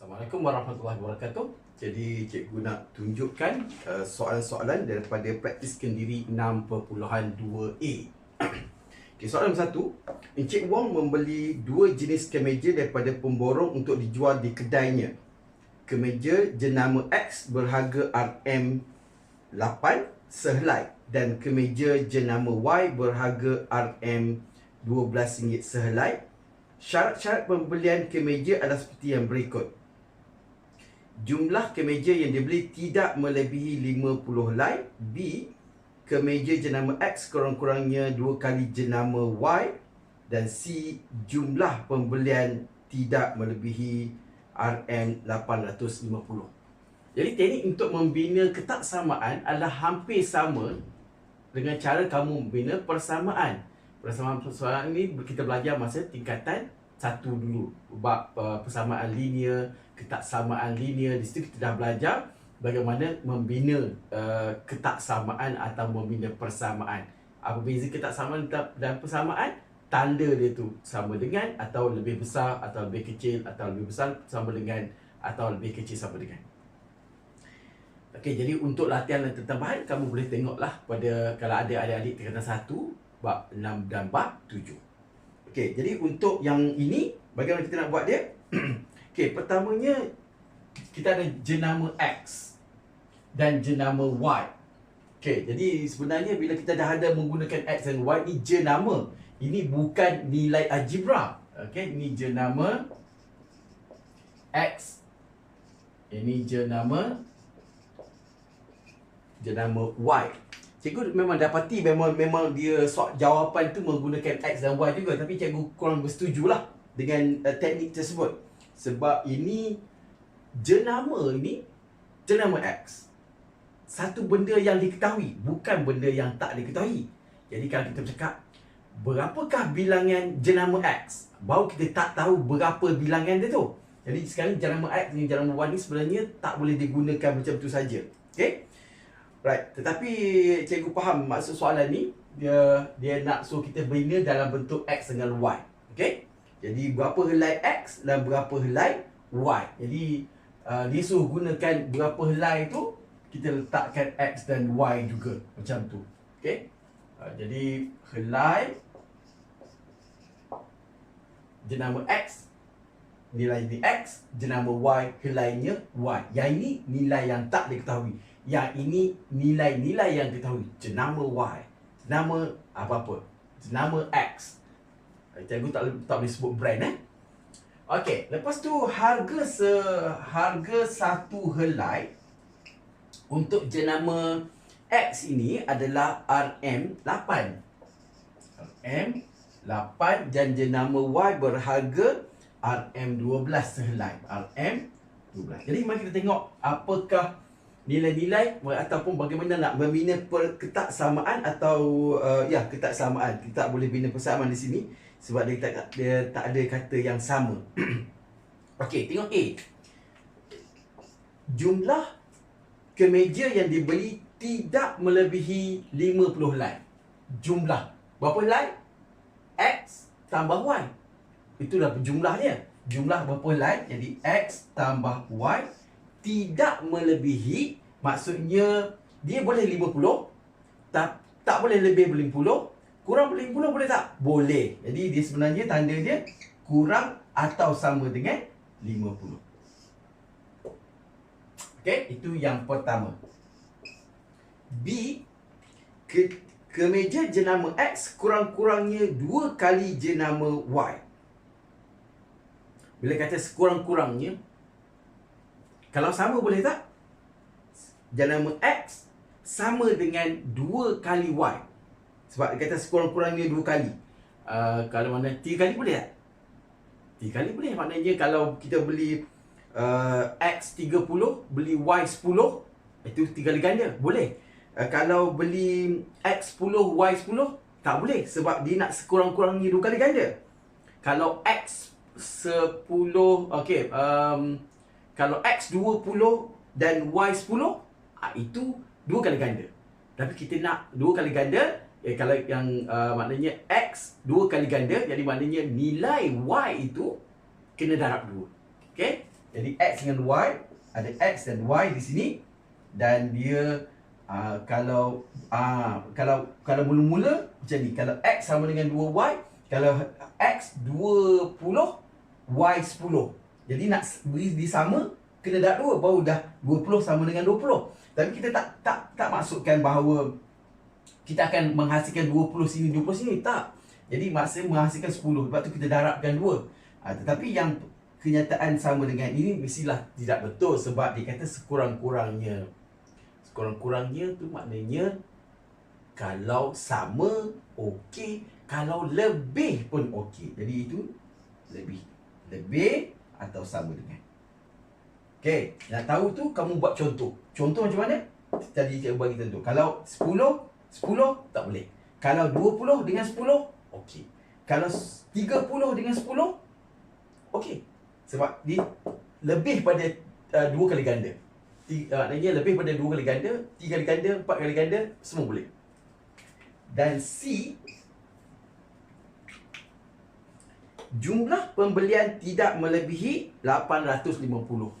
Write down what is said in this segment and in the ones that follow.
Assalamualaikum warahmatullahi wabarakatuh. Jadi cikgu nak tunjukkan uh, soalan-soalan daripada praktis kendiri 6.2a. okay, soalan satu. Encik Wong membeli dua jenis kemeja daripada pemborong untuk dijual di kedainya. Kemeja jenama X berharga RM8 sehelai dan kemeja jenama Y berharga RM12 sehelai. Syarat-syarat pembelian kemeja adalah seperti yang berikut jumlah kemeja yang dibeli tidak melebihi 50 helai. B. Kemeja jenama X kurang-kurangnya dua kali jenama Y. Dan C. Jumlah pembelian tidak melebihi RM850. Jadi teknik untuk membina ketaksamaan adalah hampir sama dengan cara kamu membina persamaan. Persamaan-persamaan ini kita belajar masa tingkatan satu dulu bab uh, persamaan linear, ketaksamaan linear. Di situ kita dah belajar bagaimana membina uh, ketaksamaan atau membina persamaan. Apa beza ketaksamaan dan persamaan? Tanda dia tu sama dengan atau lebih besar atau lebih kecil atau lebih besar sama dengan atau lebih kecil sama dengan. Okey, jadi untuk latihan dan tambahan kamu boleh tengoklah pada kalau ada adik-adik tingkatan 1 bab 6 dan bab 7. Okey, jadi untuk yang ini bagaimana kita nak buat dia? Okey, pertamanya kita ada jenama X dan jenama Y. Okey, jadi sebenarnya bila kita dah ada menggunakan X dan Y ni jenama. Ini bukan nilai algebra. Okey, ini jenama X. Ini jenama jenama Y. Cikgu memang dapati memang memang dia soal jawapan tu menggunakan X dan Y juga tapi cikgu kurang bersetuju lah dengan uh, teknik tersebut. Sebab ini jenama ini jenama X. Satu benda yang diketahui bukan benda yang tak diketahui. Jadi kalau kita bercakap berapakah bilangan jenama X? Baru kita tak tahu berapa bilangan dia tu. Jadi sekarang jenama X dan jenama Y ni sebenarnya tak boleh digunakan macam tu saja. Okay? Right, tetapi cikgu faham maksud soalan ni dia dia nak suruh kita bina dalam bentuk x dengan y. Okey? Jadi berapa helai x dan berapa helai y. Jadi uh, dia suruh gunakan berapa helai tu kita letakkan x dan y juga macam tu. Okey? Uh, jadi helai jenama x nilai ni x jenama y helainya y. Yang ini nilai yang tak diketahui yang ini nilai-nilai yang ketahui jenama Y jenama apa-apa jenama X cikgu tak, tak boleh sebut brand eh Okey, lepas tu harga se harga satu helai untuk jenama X ini adalah RM8. RM8 dan jenama Y berharga RM12 sehelai. RM12. Jadi mari kita tengok apakah nilai-nilai ataupun bagaimana nak membina ketaksamaan atau uh, ya ketaksamaan kita tak boleh bina persamaan di sini sebab dia tak dia tak ada kata yang sama. Okey, tengok A. Jumlah kemeja yang dibeli tidak melebihi 50 helai. Jumlah berapa helai? X tambah Y. Itulah jumlahnya. Jumlah berapa helai? Jadi X tambah Y tidak melebihi maksudnya dia boleh 50 tak tak boleh lebih 50 kurang 50 boleh tak? Boleh. Jadi dia sebenarnya tanda dia kurang atau sama dengan 50 okey itu yang pertama. B ke kemeja jenama X kurang-kurangnya dua kali jenama Y. Bila kata sekurang-kurangnya kalau sama boleh tak? Jenama X sama dengan dua kali Y. Sebab dia kata sekurang-kurangnya dua kali. Uh, kalau mana tiga kali boleh tak? Tiga kali boleh. Maknanya kalau kita beli uh, X 30, beli Y 10, itu tiga kali ganda. Boleh. Uh, kalau beli X 10, Y 10, tak boleh. Sebab dia nak sekurang-kurangnya dua kali ganda. Kalau X 10, okay, um, kalau X 20 dan Y 10 ah, Itu dua kali ganda. Tapi kita nak dua kali ganda eh, Kalau yang uh, maknanya X dua kali ganda Jadi maknanya nilai Y itu Kena darab dua. Okay? Jadi X dengan Y Ada X dan Y di sini Dan dia uh, Kalau uh, Kalau Kalau mula-mula Macam ni. Kalau X sama dengan 2Y Kalau X 20 Y 10 Jadi nak beri disama Kena dah 2 Baru dah 20 sama dengan 20 Tapi kita tak Tak tak maksudkan bahawa Kita akan menghasilkan 20 sini 20 sini. Tak. Jadi maksudnya menghasilkan 10 Lepas tu kita darabkan 2 uh, Tetapi yang kenyataan sama dengan ini mestilah tidak betul sebab dia kata sekurang-kurangnya. Sekurang-kurangnya tu maknanya kalau sama okey, kalau lebih pun okey. Jadi itu lebih lebih atau sama dengan. Okey, nak tahu tu kamu buat contoh. Contoh macam mana? Tadi saya bagi tentu. Kalau 10, 10 tak boleh. Kalau 20 dengan 10, okey. Kalau 30 dengan 10, okey. Sebab dia lebih pada uh, dua kali ganda. Tiga, uh, lebih pada dua kali ganda, tiga kali ganda, empat kali ganda, semua boleh. Dan C jumlah pembelian tidak melebihi 850.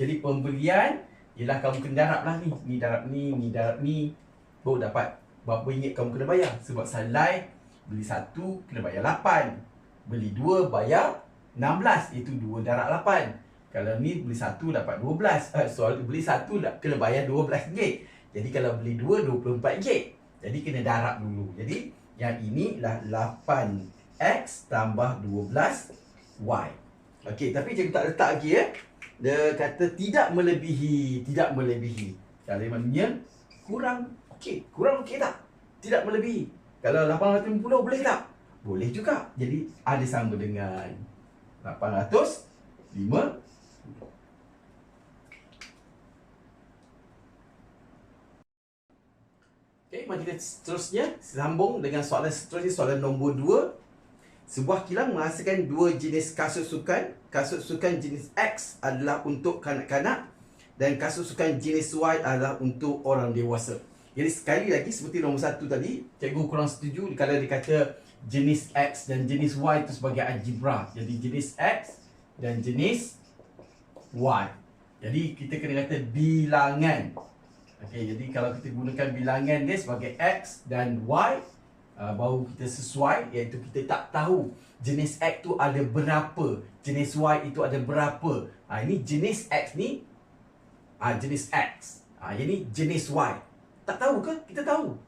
Jadi pembelian ialah kamu kena darab lah ni. Ni darab ni, ni darab ni. Baru dapat berapa ringgit kamu kena bayar. Sebab salai beli satu kena bayar 8. Beli dua bayar 16 itu 2 darab 8 kalau ni beli satu dapat 12 uh, soal beli satu kena bayar 12 ringgit jadi kalau beli dua 24 ringgit jadi kena darab dulu jadi yang ini lah 8x tambah 12y Okey, tapi cikgu tak letak lagi ya. Dia kata tidak melebihi, tidak melebihi. Kalau maknanya kurang okey, kurang okey tak? Tidak melebihi. Kalau 850 boleh tak? Boleh juga. Jadi ada sama dengan 805 Okey, mari kita seterusnya sambung dengan soalan seterusnya soalan nombor 2. Sebuah kilang menghasilkan dua jenis kasut sukan. Kasut sukan jenis X adalah untuk kanak-kanak dan kasut sukan jenis Y adalah untuk orang dewasa. Jadi sekali lagi seperti nombor satu tadi, cikgu kurang setuju kalau dia kata jenis X dan jenis Y itu sebagai algebra. Jadi jenis X dan jenis Y. Jadi kita kena kata bilangan. Okey, jadi kalau kita gunakan bilangan dia sebagai X dan Y, uh, baru kita sesuai iaitu kita tak tahu jenis X tu ada berapa, jenis Y itu ada berapa. Ha, ini jenis X ni ha, jenis X. Ha, ini jenis Y. Tak tahu ke? Kita tahu.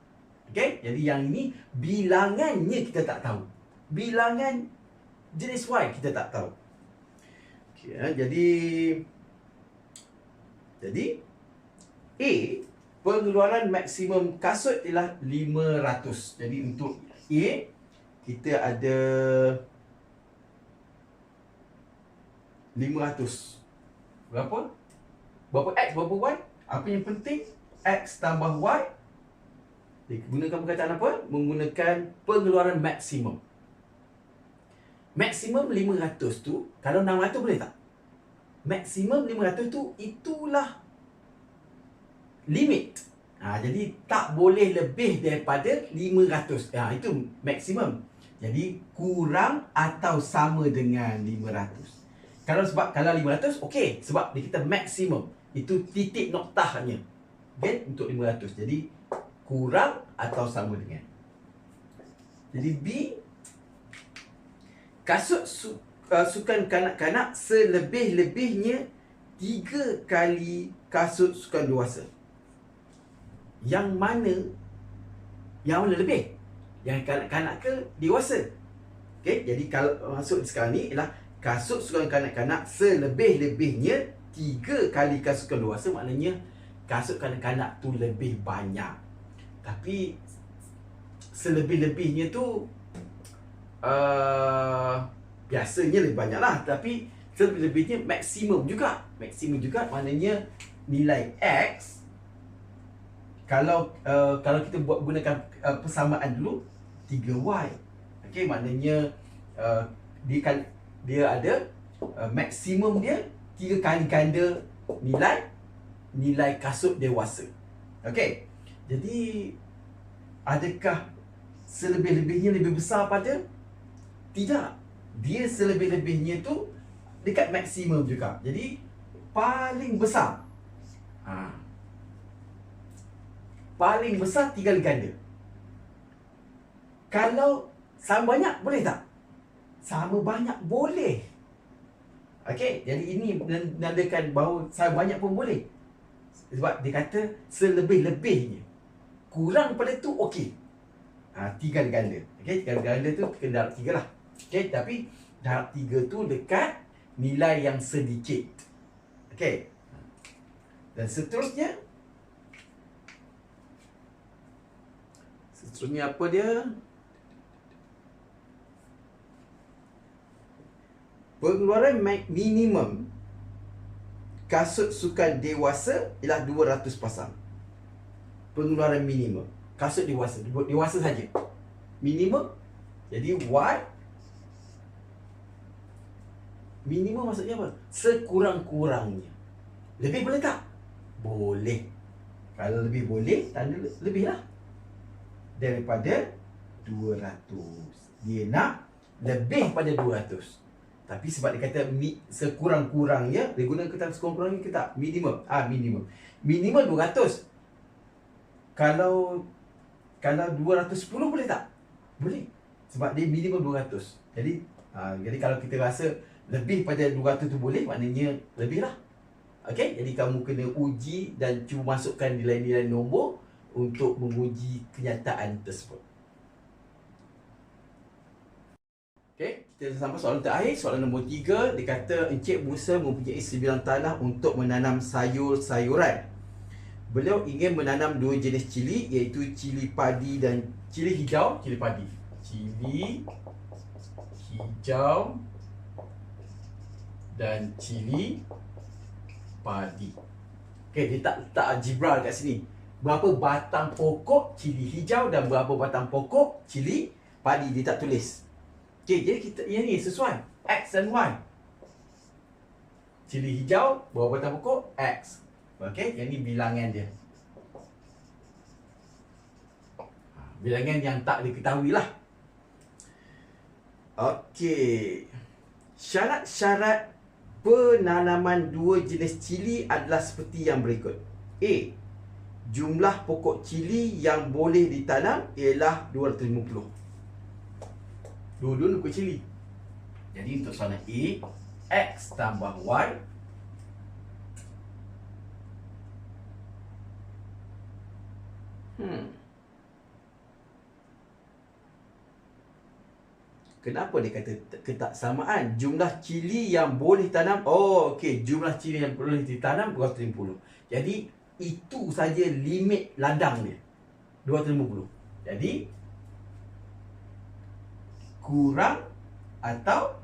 Okay? Jadi yang ini bilangannya kita tak tahu. Bilangan jenis Y kita tak tahu. Okay, ya, jadi jadi A pengeluaran maksimum kasut ialah 500. Jadi untuk A kita ada 500. Berapa? Berapa X, berapa Y? Apa yang penting? X tambah Y Gunakan perkataan apa? Menggunakan pengeluaran maksimum. Maksimum 500 tu, kalau 600 boleh tak? Maksimum 500 tu, itulah limit. Ha, jadi tak boleh lebih daripada 500. Ha, itu maksimum. Jadi kurang atau sama dengan 500. Kalau sebab kalau 500, okey. Sebab kita maksimum. Itu titik noktahnya. Okay? Untuk 500. Jadi kurang atau sama dengan. Jadi B kasut su, uh, sukan kanak-kanak selebih-lebihnya tiga kali kasut sukan dewasa. Yang mana yang mana lebih? Yang kanak-kanak ke dewasa? Okey, jadi kalau masuk sekarang ni ialah kasut sukan kanak-kanak selebih-lebihnya tiga kali kasut sukan dewasa maknanya kasut kanak-kanak tu lebih banyak. Tapi selebih-lebihnya tu uh, biasanya lebih banyak lah. Tapi selebih-lebihnya maksimum juga. Maksimum juga maknanya nilai X kalau uh, kalau kita buat gunakan uh, persamaan dulu 3Y. Okey maknanya uh, dia kan dia ada uh, maksimum dia tiga kali ganda nilai nilai kasut dewasa. Okey. Jadi adakah selebih-lebihnya lebih besar pada? Tidak. Dia selebih-lebihnya tu dekat maksimum juga. Jadi paling besar. Ha. Paling besar tiga ganda. Kalau sama banyak boleh tak? Sama banyak boleh. Okey, jadi ini menandakan bahawa sama banyak pun boleh. Sebab dia kata selebih-lebihnya. Kurang pada tu okey. Ha, tiga ganda. Okey, tiga ganda tu kena darab tiga lah. Okey, tapi darab tiga tu dekat nilai yang sedikit. Okey. Dan seterusnya Seterusnya apa dia? Pengeluaran minimum kasut sukan dewasa ialah 200 pasang. Pengeluaran minimum kasut dewasa, dewasa saja. Minimum jadi Y minimum maksudnya apa? Sekurang-kurangnya. Lebih boleh tak? Boleh. Kalau lebih boleh, tanda lebih lah. Daripada 200. Dia nak lebih pada 200. Tapi sebab dia kata sekurang-kurangnya, dia guna kata sekurang-kurangnya ke tak? Minimum. Ah, minimum. Minimum 200. Kalau kalau 210 boleh tak? Boleh. Sebab dia minimum 200. Jadi, ah, jadi kalau kita rasa lebih pada 200 tu boleh, maknanya lebih lah. Okey, jadi kamu kena uji dan cuba masukkan nilai-nilai nombor untuk menguji kenyataan tersebut. Okey, kita sampai soalan terakhir, soalan nombor 3. Dia kata Encik Musa mempunyai sebilang tanah untuk menanam sayur-sayuran. Beliau ingin menanam dua jenis cili iaitu cili padi dan cili hijau, cili padi. Cili hijau dan cili padi. Okey, dia tak letak algebra kat sini. Berapa batang pokok cili hijau dan berapa batang pokok cili padi dia tak tulis. Okey, jadi kita yang ni sesuai X dan Y. Cili hijau berapa batang pokok X. Okey, yang ni bilangan dia. Ha, bilangan yang tak diketahui lah. Okey. Syarat-syarat penanaman dua jenis cili adalah seperti yang berikut. A. Jumlah pokok cili yang boleh ditanam ialah 250. Dua-dua pokok cili. Jadi untuk soalan A, X tambah Y Hmm. Kenapa dia kata ketaksamaan? Jumlah cili yang boleh tanam, oh okey, jumlah cili yang boleh ditanam 250. Jadi itu saja limit ladang dia. 250. Jadi kurang atau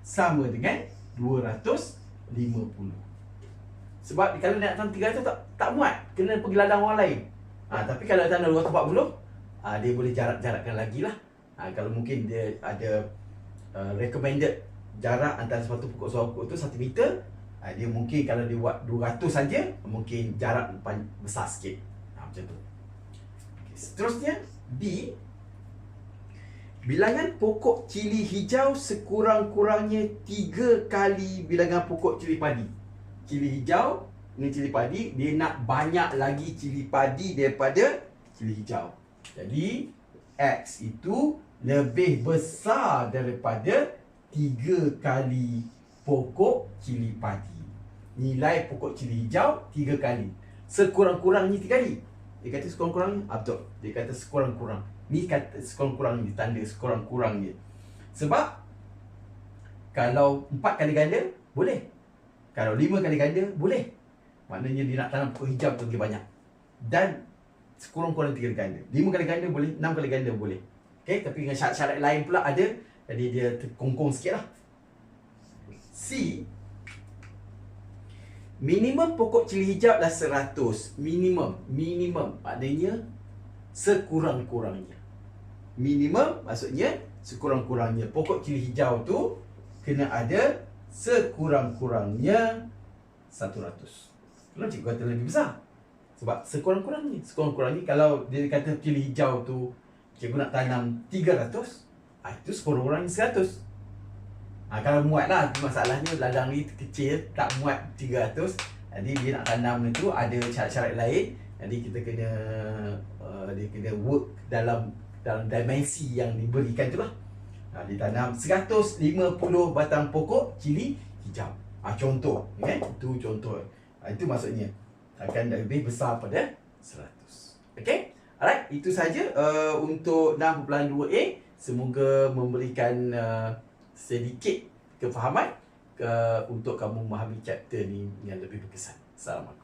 sama dengan 250. Sebab kalau nak tanam 300 tak tak muat, kena pergi ladang orang lain. Ha, tapi kalau tanam 240, ha, dia boleh jarak-jarakkan lagi lah ha, kalau mungkin dia ada uh, recommended jarak antara sepatu pokok sokok tu 1 meter ha, dia mungkin kalau dia buat 200 saja mungkin jarak besar sikit. Ha, macam tu. Okay, seterusnya B bilangan pokok cili hijau sekurang-kurangnya 3 kali bilangan pokok cili padi. Cili hijau ni cili padi dia nak banyak lagi cili padi daripada cili hijau. Jadi X itu lebih besar daripada tiga kali pokok cili padi. Nilai pokok cili hijau tiga kali. Sekurang-kurangnya tiga kali. Dia kata sekurang-kurangnya? Ah, betul. Dia kata sekurang-kurang. Ni kata sekurang-kurangnya. Tanda sekurang-kurangnya. Sebab kalau empat kali ganda, boleh. Kalau lima kali ganda, boleh. Maknanya dia nak tanam pokok hijau tu lebih banyak. Dan sekurang-kurangnya tiga kali ganda. Lima kali ganda boleh, enam kali ganda boleh. Okay, tapi dengan syarat-syarat lain pula ada Jadi dia terkongkong sikit lah C. Minimum pokok cili hijau adalah 100 Minimum Minimum. Maknanya Sekurang-kurangnya. Minimum Maksudnya Sekurang-kurangnya. Pokok cili hijau tu Kena ada Sekurang-kurangnya 100 Kalau cikgu kata lebih besar. Sebab sekurang-kurangnya. Sekurang-kurangnya Kalau dia kata cili hijau tu cikgu nak tanam 300 ha, itu sekurang-kurangnya 100 ha, kalau muat lah, masalahnya ladang ni kecil, tak muat 300. Jadi dia nak tanam itu ada syarat-syarat lain. Jadi kita kena uh, dia kena work dalam dalam dimensi yang diberikan tu lah. Ha, ditanam 150 batang pokok cili hijau. Ha, contoh, okay? itu contoh. Ha, itu maksudnya akan lebih besar pada 100. Okay? Alright, itu saja uh, untuk 6.2a. Semoga memberikan uh, sedikit kefahaman ke, untuk kamu memahami chapter ni yang lebih berkesan. Assalamualaikum.